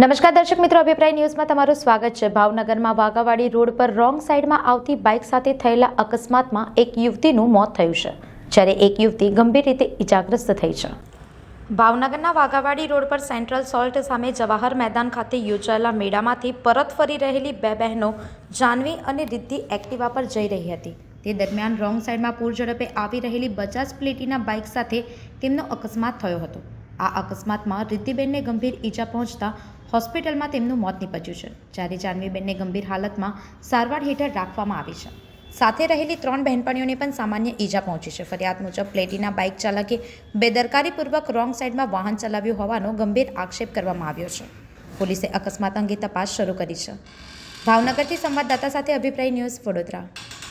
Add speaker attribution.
Speaker 1: નમસ્કાર દર્શક મિત્રો, અભિપ્રાય ન્યૂઝમાં તમારું સ્વાગત છે. ભાવનગરમાં વાઘાવાડી રોડ પર રોંગ સાઈડમાં આવતી બાઇક સાથે થયેલા અકસ્માતમાં એક યુવતીનું મોત થયું છે, જ્યારે એક યુવતી ગંભીર રીતે ઇજાગ્રસ્ત થઈ છે. ભાવનગરના વાઘાવાડી રોડ પર સેન્ટ્રલ સોલ્ટ સામે જવાહર મેદાન ખાતે યોજાયેલા મેળામાંથી પરત ફરી રહેલી બે બહેનો જાનવી અને રિદ્ધિ એક્ટિવા પર જઈ રહી હતી. તે દરમિયાન રોંગ સાઈડમાં પૂર ઝડપે આવી રહેલી બજાજ પ્લેટીના બાઇક સાથે તેમનો અકસ્માત થયો હતો. આ અકસ્માતમાં રિદ્ધિબેનને ગંભીર ઈજા પહોંચતા હોસ્પિટલમાં તેમનું મોત નીપજ્યું છે, જ્યારે જાનવીબેનને ગંભીર હાલતમાં સારવાર હેઠળ રાખવામાં આવી છે. સાથે રહેલી ત્રણ બહેનપણીઓને પણ સામાન્ય ઈજા પહોંચી છે. ફરિયાદ મુજબ, પ્લેટીના બાઇક ચાલકે બેદરકારીપૂર્વક રોંગ સાઈડમાં વાહન ચલાવ્યું હોવાનો ગંભીર આક્ષેપ કરવામાં આવ્યો છે. પોલીસે અકસ્માત અંગે તપાસ શરૂ કરી છે. ભાવનગરથી સંવાદદાતા સાથે અભિપ્રાય ન્યૂઝ વડોદરા.